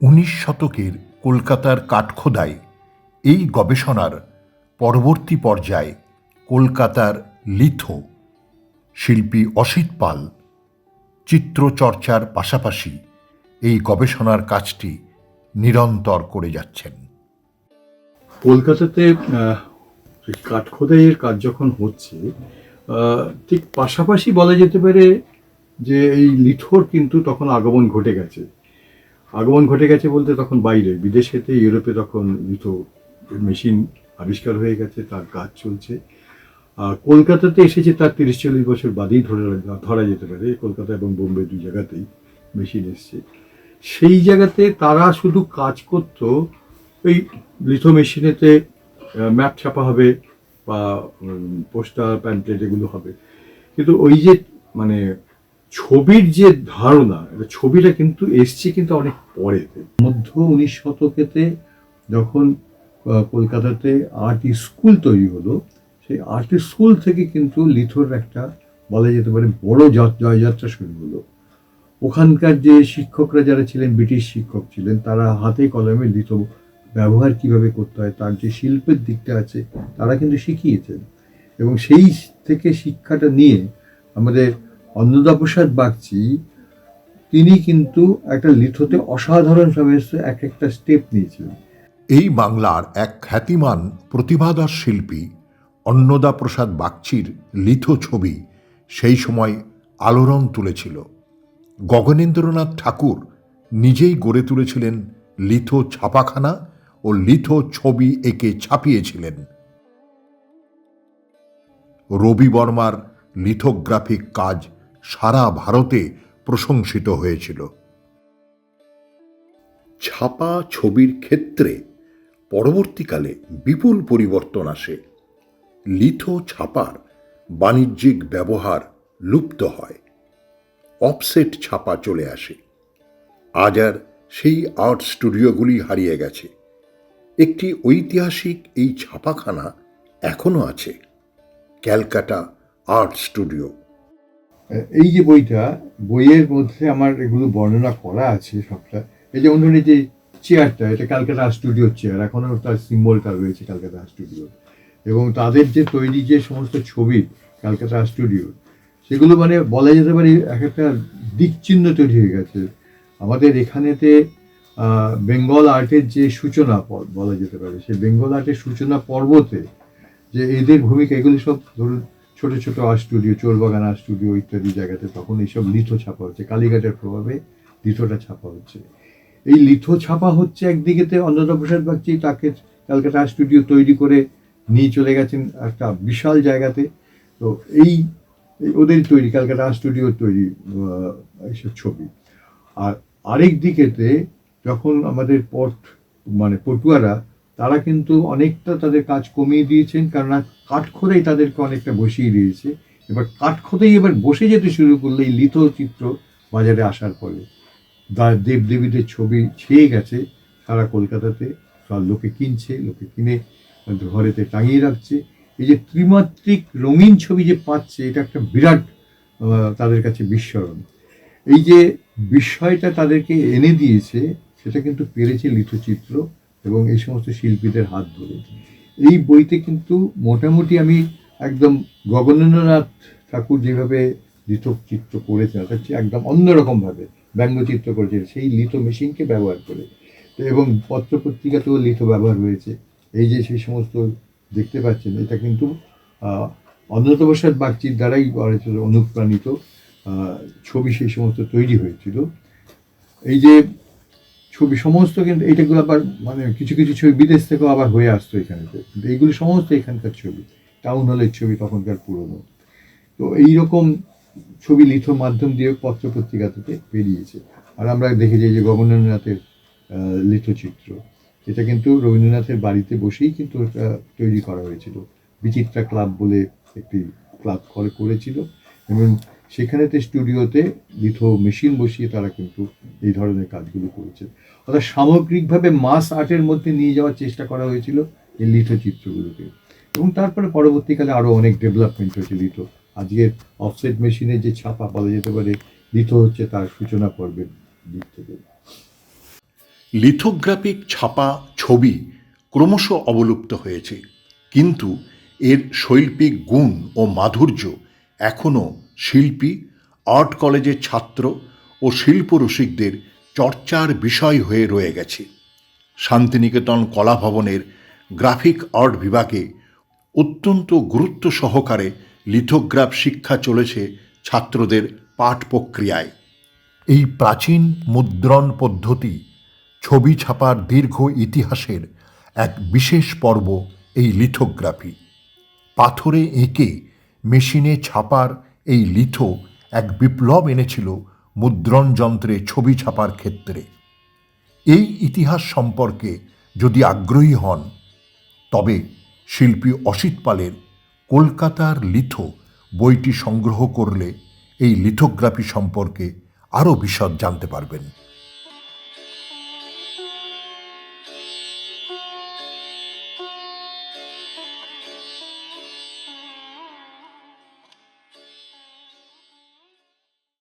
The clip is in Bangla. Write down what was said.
উনিশ শতকের কলকাতার কাঠখোদাই এই গবেষণার পরবর্তী পর্যায়ে কলকাতার লিথো, শিল্পী অসিত পাল, চিত্রচর্চার পাশাপাশি এই গবেষণার কাজটি নিরন্তর করে যাচ্ছেন। কলকাতাতে কাঠখোদাইয়ের কাজ যখন হচ্ছে ঠিক পাশাপাশি বলা যেতে পারে যে এই লিথোর কিন্তু তখন আগমন ঘটে গেছে। আগমন ঘটে গেছে বলতে তখন বাইরে। বিদেশেতে ইউরোপে তখন লিথো মেশিন আবিষ্কার হয়ে গেছে, তার কাজ চলছে। আর কলকাতাতে এসেছে তার তিরিশ চল্লিশ বছর বাদেই ধরে ধরা যেতে পারে। কলকাতা এবং বোম্বে দুই জায়গাতেই মেশিন এসছে। সেই জায়গাতে তারা শুধু কাজ করতো ওই লিথো মেশিনেতে ম্যাপ ছাপা হবে বা পোস্টার, প্যাম্পলেট এগুলো হবে। কিন্তু ওই যে মানে ছবির যে ধারণা ছবিটা কিন্তু এসছে কিন্তু অনেক পরে। মধ্য উনিশ শতকেতে যখন কলকাতাতে আর্ট স্কুল তৈরি হলো, সেই আর্ট স্কুল থেকে কিন্তু লিথোর একটা বলা যেতে পারে বড় জয়যাত্রা শুরু হলো। ওখানকার যে শিক্ষকরা যারা ছিলেন, ব্রিটিশ শিক্ষক ছিলেন, তারা হাতে কলমে লিথো ব্যবহার কীভাবে করতে হয়, তার যে শিল্পের দিকটা আছে, তারা কিন্তু শিখিয়েছেন। এবং সেই থেকে শিক্ষাটা নিয়ে আমাদের অন্নদাপ্রসাদ বাগচি, তিনি কিন্তু একটা লিথোতে অসাধারণভাবে এক একটা স্টেপ নিয়েছিলেন। এই বাংলার এক খ্যাতিমান প্রতিভাদার শিল্পী অন্নদা প্রসাদ বাগচির লিথো ছবি সেই সময় আলোড়ন তুলেছিল। গগনেন্দ্রনাথ ঠাকুর নিজেই গড়ে তুলেছিলেন লিথো ছাপাখানা ও লিথো ছবি এঁকে ছাপিয়েছিলেন। রবি বর্মার লিথোগ্রাফিক কাজ সারা ভারতে প্রশংসিত হয়েছিল। ছাপা ছবির ক্ষেত্রে পরবর্তীকালে বিপুল পরিবর্তন আসে। লিথো ছাপার বাণিজ্যিক ব্যবহার লুপ্ত হয়। অফসেট ছাপা চলে আসে। আজ আর সেই আর্ট স্টুডিওগুলি হারিয়ে গেছে। একটি ঐতিহাসিক এই ছাপাখানা এখনও আছে। Calcutta art studio. এই যে বইটা, বইয়ের মধ্যে আমার এগুলো বর্ণনা করা আছে সবটা। এই যেমন ধরুন যে চেয়ারটা এটা ক্যালকাটা স্টুডিওর চেয়ার এখনও তার সিম্বলটা রয়েছে ক্যালকাটা স্টুডিও এবং তাদের যে তৈরি যে সমস্ত ছবি ক্যালকাটা স্টুডিও সেগুলো মানে বলা যেতে পারে এক একটা দিকচিহ্ন তৈরি হয়ে গেছে। আমাদের এখানেতে বেঙ্গল আর্টের যে সূচনা বলা যেতে পারে, সেই বেঙ্গল আর্টের সূচনা পর্বতে যে এদের ভূমিকা, এগুলো সব ধরুন ছোট ছোট art studio, Chorbagan art studio ইত্যাদি জায়গাতে তখন এইসব লিথো ছাপা হচ্ছে। কালীঘাটের প্রভাবে লিথোটা ছাপা হচ্ছে। এই লিথো ছাপা হচ্ছে একদিকেতে অন্নদা প্রসাদ বাগচি, তাকে ক্যালকাটা আর্ট স্টুডিও তৈরি করে নিয়ে চলে গেছেন একটা বিশাল জায়গাতে। তো এই এই ওদের তৈরি ক্যালকাটা আর্ট স্টুডিওর তৈরি এইসব ছবি। আর আরেক দিকেতে যখন আমাদের পট মানে পটুয়ারা তারা কিন্তু অনেকটা তাদের কাজ কমিয়ে দিয়েছেন, কেননা কাঠখোদাই তাদেরকে অনেকটা বসিয়ে দিয়েছে। এবার কাঠখোদাই এবার বসে যেতে শুরু করলে এই চিত্র বাজারে আসার পরে। দেবদেবীদের ছবি ছেয়ে গেছে সারা কলকাতাতে। সব লোকে কিনছে, লোকে কিনে ঘরেতে টাঙিয়ে রাখছে। এই যে ত্রিমাত্রিক রঙিন ছবি যে পাচ্ছে, এটা একটা বিরাট তাদের কাছে বিস্মরণ। এই যে বিস্ময়টা তাদেরকে এনে দিয়েছে, সেটা কিন্তু পেরেছে লিথচিত্র এবং এই সমস্ত শিল্পীদের হাত ধরে। এই বইতে কিন্তু মোটামুটি আমি একদম গগনেন্দ্রনাথ ঠাকুর যেভাবে লিথক চিত্র করেছেন অর্থাৎ একদম অন্যরকমভাবে ব্যঙ্গচিত্র করেছেন সেই লিথো মেশিনকে ব্যবহার করে। তো এবং পত্রপত্রিকাতেও লিথো ব্যবহার হয়েছে। এই যে সেই সমস্ত দেখতে পাচ্ছেন এটা কিন্তু আহ, অন্নত প্রসাদ বাগচির দ্বারাই করেছিল অনুপ্রাণিত ছবি সেই সমস্ত তৈরি হয়েছিল। এই যে ছবি সমস্ত কিন্তু এইটাগুলো আবার মানে কিছু কিছু ছবি বিদেশ থেকেও আবার হয়ে আসতো এখানেতে কিন্তু এইগুলো সমস্ত এখানকার ছবি। টাউন হলের ছবি তখনকার পুরনো। তো এইরকম ছবি লিথ মাধ্যম দিয়ে পত্র পত্রিকা থেকে বেরিয়েছে। আর আমরা দেখে যাই যে গগনেন্দ্রনাথের লিথচিত্র। এটা কিন্তু রবীন্দ্রনাথের বাড়িতে বসেই কিন্তু এটা তৈরি করা হয়েছিল। বিচিত্রা ক্লাব বলে একটি ক্লাব করে, করেছিল। এবং সেখানেতে স্টুডিওতে লিথো মেশিন বসিয়ে তারা কিন্তু এই ধরনের কাজগুলো করেছে অর্থাৎ সামগ্রিকভাবে মাস আর্টের মধ্যে নিয়ে যাওয়ার চেষ্টা করা হয়েছিল এই লিথো চিত্রগুলোকে। এবং তারপরে পরবর্তীকালে আরও অনেক ডেভেলপমেন্ট হয়েছে লিথো। আজকের অফসেট মেশিনের যে ছাপা বলা যেতে পারে, লিথো হচ্ছে তার সূচনা পর্বের দিক থেকে। লিথোগ্রাফিক ছাপা ছবি ক্রমশ অবলুপ্ত হয়েছে। কিন্তু এর শৈল্পিক গুণ ও মাধুর্য এখনও শিল্পী, আর্ট কলেজের ছাত্র ও শিল্পরসিকদের চর্চার বিষয় হয়ে রয়ে গেছে। শান্তিনিকেতন কলা ভবনের গ্রাফিক আর্ট বিভাগে অত্যন্ত গুরুত্ব সহকারে লিথোগ্রাফ শিক্ষা চলেছে ছাত্রদের পাঠ প্রক্রিয়ায় এই প্রাচীন মুদ্রণ পদ্ধতি ছবি ছাপার দীর্ঘ ইতিহাসের এক বিশেষ পর্ব এই লিথোগ্রাফি। পাথরে এঁকে মেশিনে ছাপার এই লিথো এক বিপ্লব এনেছিল মুদ্রণ যন্ত্রে ছবি ছাপার ক্ষেত্রে। এই ইতিহাস সম্পর্কে যদি আগ্রহী হন, তবে শিল্পী অসিত পালের কলকাতার লিথো বইটি সংগ্রহ করলে এই লিথোগ্রাফি সম্পর্কে আরও বিশদ জানতে পারবেন।